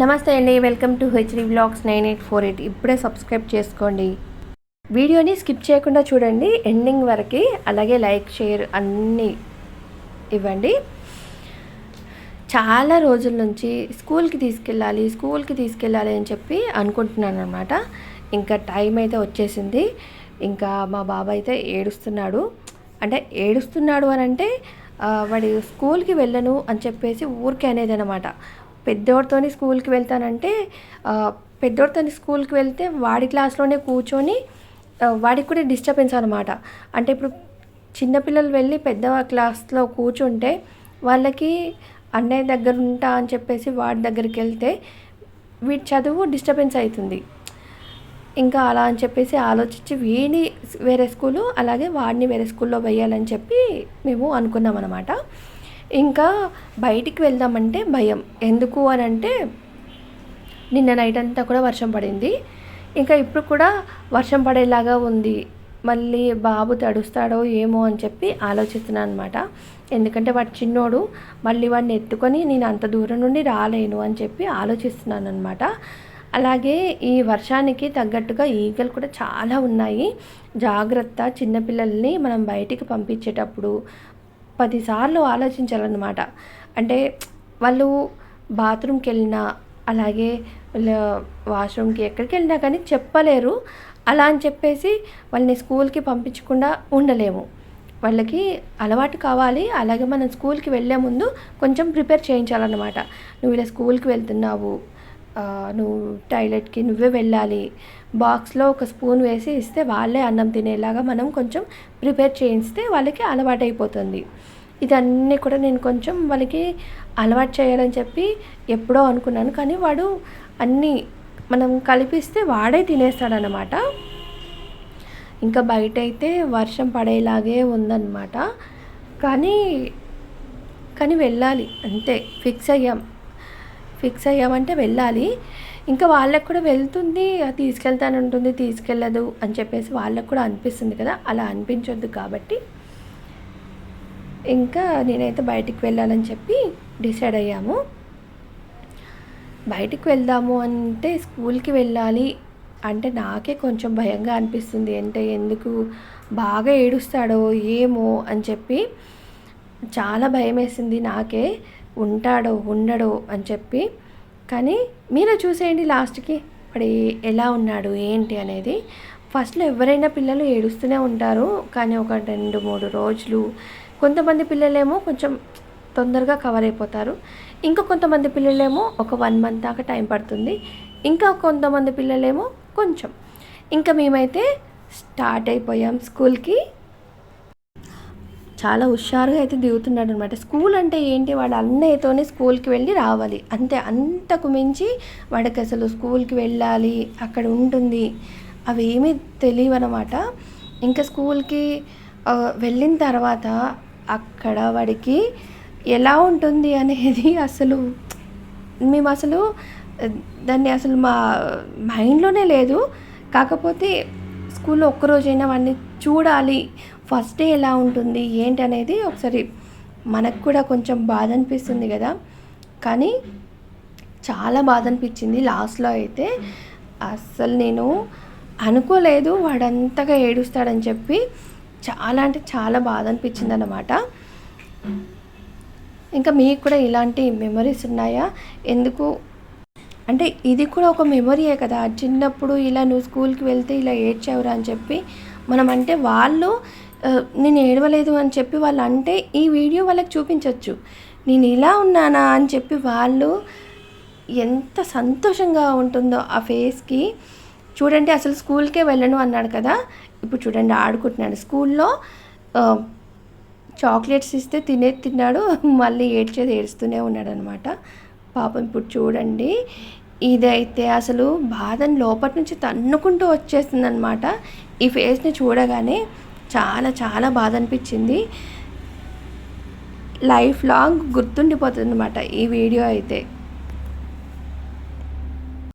నమస్తే అండి welcome to HD blogs nine eight four eight. ఇప్పుడే సబ్స్క్రైబ్ చేసుకోండి. వీడియోని స్కిప్ చేయకుండా చూడండి ఎండింగ్ వరకు అలాగే లైక్ షేర్ అన్నీ ఇవ్వండి. చాలా రోజుల నుంచి స్కూల్కి తీసుకెళ్ళాలి స్కూల్కి తీసుకెళ్ళాలి అని చెప్పి అనుకుంటున్నాను అనమాట ఇంకా టైం అయితే వచ్చేసింది. ఇంకా మా బాబా అయితే ఏడుస్తున్నాడు. అంటే ఏడుస్తున్నాడు అని అంటే వాడు వాడి స్కూల్కి వెళ్ళను అని చెప్పేసి ఊరికే అనేది అనమాట పెద్దోడితోని స్కూల్కి వెళ్తానంటే ఆ, పెద్దోడితోని స్కూల్కి వెళ్తే వాడి క్లాస్లోనే కూర్చొని వాడికి కూడా డిస్టర్బెన్స్ అనమాట అంటే ఇప్పుడు చిన్నపిల్లలు వెళ్ళి పెద్ద క్లాస్లో కూర్చుంటే వాళ్ళకి అన్నయ్య దగ్గర ఉంటా అని చెప్పేసి వాడి దగ్గరికి వెళ్తే వీటి చదువు డిస్టర్బెన్స్ అవుతుంది. ఇంకా అలా అని చెప్పేసి ఆలోచించి వీడిని వేరే స్కూలు అలాగే వాడిని వేరే స్కూల్లో వేయాలని చెప్పి మేము అనుకున్నాం అనమాట ఇంకా బయటికి వెళ్దామంటే భయం. ఎందుకు అని అంటే నిన్న నైట్ అంతా కూడా వర్షం పడింది. ఇంకా ఇప్పుడు కూడా వర్షం పడేలాగా ఉంది. మళ్ళీ బాబు తడుస్తాడో ఏమో అని చెప్పి ఆలోచిస్తున్నాను అనమాట ఎందుకంటే వాడు చిన్నోడు మళ్ళీ వాడిని ఎత్తుకొని నేను అంత దూరం నుండి రాలేను అని చెప్పి ఆలోచిస్తున్నాను అనమాట అలాగే ఈ వర్షానికి తగ్గట్టుగా ఈగలు కూడా చాలా ఉన్నాయి. జాగ్రత్త చిన్నపిల్లల్ని మనం బయటికి పంపించేటప్పుడు పదిసార్లు ఆలోచించాలన్నమాట. అంటే వాళ్ళు బాత్రూమ్కి వెళ్ళినా అలాగే వాళ్ళ వాష్రూమ్కి ఎక్కడికి వెళ్ళినా కానీ చెప్పలేరు. అలా అని చెప్పేసి వాళ్ళని స్కూల్కి పంపించకుండా ఉండలేము. వాళ్ళకి అలవాటు కావాలి. అలాగే మనం స్కూల్కి వెళ్ళే ముందు కొంచెం ప్రిపేర్ చేయించాలన్నమాట. నువ్వు ఇలా స్కూల్కి వెళ్తున్నావు. నువ్వు టాయిలెట్కి నువ్వే వెళ్ళాలి. బాక్స్లో ఒక స్పూన్ వేసి ఇస్తే వాళ్ళే అన్నం తినేలాగా మనం కొంచెం ప్రిపేర్ చేయిస్తే వాళ్ళకి అలవాటైపోతుంది. ఇదన్నీ కూడా నేను కొంచెం వాళ్ళకి అలవాటు చేయాలని చెప్పి ఎప్పుడో అనుకున్నాను. కానీ వాడు అన్నీ మనం కలిపిస్తే వాడే తినేస్తాడనమాట ఇంకా బయట అయితే వర్షం పడేలాగే ఉందన్నమాట. కానీ కానీ వెళ్ళాలి. అంతే. ఫిక్స్ అయ్యాం. ఫిక్స్ అయ్యామంటే వెళ్ళాలి. ఇంకా వాళ్ళకు కూడా వెళ్తుంది తీసుకెళ్తాను తీసుకెళ్తానంటుంది తీసుకెళ్ళదు అని చెప్పేసి వాళ్ళకు కూడా అనిపిస్తుంది కదా అలా అనిపించొద్దు కాబట్టి. ఇంకా నేనైతే బయటికి వెళ్ళాలని చెప్పి డిసైడ్ అయ్యాము. బయటికి వెళ్దాము అంటే స్కూల్కి వెళ్ళాలి అంటే నాకే కొంచెం భయంగా అనిపిస్తుంది. అంటే ఎందుకు? బాగా ఏడుస్తాడో ఏమో అని చెప్పి చాలా భయం వేసింది నాకే. ఉంటాడో ఉండడో అని చెప్పి. కానీ మీరే చూసేయండి లాస్ట్కి వాడు ఎలా ఉన్నాడు ఏంటి అనేది. ఫస్ట్లో ఎవరైనా పిల్లలు ఏడుస్తూనే ఉంటారు కానీ ఒక రెండు మూడు రోజులు కొంతమంది పిల్లలేమో కొంచెం తొందరగా కవర్ అయిపోతారు. ఇంకా కొంతమంది పిల్లలేమో ఒక వన్ మంత్ దాకా టైం పడుతుంది. ఇంకా కొంతమంది పిల్లలేమో కొంచెం. ఇంకా మేమైతే స్టార్ట్ అయిపోయాం స్కూల్కి. చాలా హుషారుగా అయితే దిగుతున్నాడు అనమాట స్కూల్ అంటే ఏంటి? వాడు అన్నయ్యతోనే స్కూల్కి వెళ్ళి రావాలి. అంతే అంతకు మించి వాడికి అసలు స్కూల్కి వెళ్ళాలి అక్కడ ఉంటుంది అవి ఏమీ తెలియవన్నమాట. ఇంకా స్కూల్కి వెళ్ళిన తర్వాత అక్కడ వాడికి ఎలా ఉంటుంది అనేది అసలు మేము అసలు దాన్ని అసలు మా మైండ్లోనే లేదు. కాకపోతే స్కూల్లో ఒక్కరోజైనా వాడిని చూడాలి ఫస్ట్ డే ఎలా ఉంటుంది ఏంటి అనేది ఒకసారి మనకు కూడా కొంచెం బాధ అనిపిస్తుంది కదా. కానీ చాలా బాధ అనిపించింది లాస్ట్లో అయితే. అస్సలు నేను అనుకోలేదు వాడంతగా ఏడుస్తాడని చెప్పి చాలా అంటే చాలా బాధ అనిపించింది అన్నమాట ఇంకా మీకు కూడా ఇలాంటి మెమరీస్ ఉన్నాయా? ఎందుకు? అంటే ఇది కూడా ఒక మెమరీయే కదా. చిన్నప్పుడు ఇలా నువ్వు స్కూల్కి వెళ్తే ఇలా ఏడ్చావురా అని చెప్పి మనం అంటే వాళ్ళు నేను ఏడవలేదు అని చెప్పి వాళ్ళు అంటే ఈ వీడియో వాళ్ళకి చూపించవచ్చు నేను ఇలా ఉన్నానా? అని చెప్పి వాళ్ళు ఎంత సంతోషంగా ఉంటుందో ఆ ఫేస్కి. చూడండి అసలు స్కూల్కే వెళ్ళను అన్నాడు కదా. ఇప్పుడు చూడండి ఆడుకుంటున్నాడు. స్కూల్లో చాక్లెట్స్ ఇస్తే తినే తిన్నాడు. మళ్ళీ ఏడ్చేది ఏడుస్తూనే ఉన్నాడు అనమాట పాపం ఇప్పుడు చూడండి ఇదైతే అసలు బాధను లోపటి నుంచి తన్నుకుంటూ వచ్చేస్తుంది అనమాట ఈ ఫేస్ని చూడగానే చాలా చాలా బాధ అనిపించింది లైఫ్ లాంగ్ గుర్తుండిపోతుంది అనమాట ఈ వీడియో అయితే.